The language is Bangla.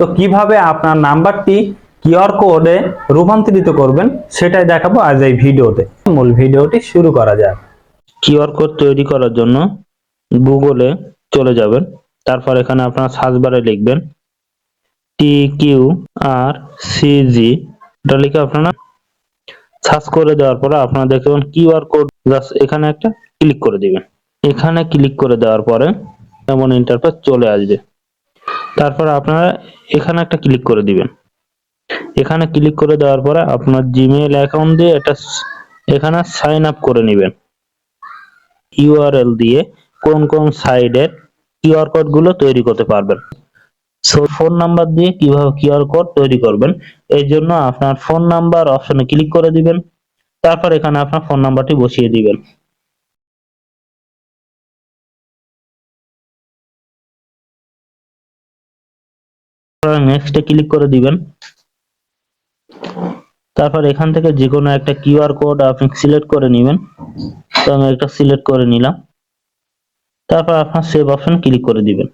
তো কীভাবে আপনার নাম্বারটি কিউআর কোডে রূপান্তরিত করবেন সেটাই দেখাবো আজ এই ভিডিওতে। মূল ভিডিওটি শুরু করা যাক। কিউআর কোড তৈরি করার জন্য গুগলে চলে যাবেন। তারপর এখানে আপনার সার্চ বারে লিখবেন টি কিউ আর সি জি। এটা লিখে আপনারা সার্চ করে দেওয়ার পরে আপনারা দেখতে পাবেন কিউআর কোড এখানে একটা ক্লিক করে দিবেন। এখানে ক্লিক করে দেওয়ার পরে এমন ইন্টারফেস চলে আসবে। তারপর আপনারা এখানে একটা ক্লিক করে দিবেন। এখানে ক্লিক করে দেওয়ার পরে আপনার জিমেইল অ্যাকাউন্ট দিয়ে এটা এখানে সাইন আপ করে নেবেন। ইউআরএল দিয়ে কোন কোন সাইডের কিউআর কোডগুলো তৈরি করতে পারবেন। সো ফোন নাম্বার দিয়ে কীভাবে কিউআর কোড তৈরি করবেন এই জন্য আপনার ফোন নাম্বার অপশনে ক্লিক করে দিবেন। তারপর এখানে আপনার ফোন নাম্বারটি বসিয়ে দিবেন। নেক্সটে ক্লিক করে দিবেন। তারপর এখান থেকে যে কোনো একটা কিউআর কোড আপনি সিলেক্ট করে নেবেন। তো আমি একটা সিলেক্ট করে নিলাম। তারপর আপনার সেভ অপশন ক্লিক করে দিবেন।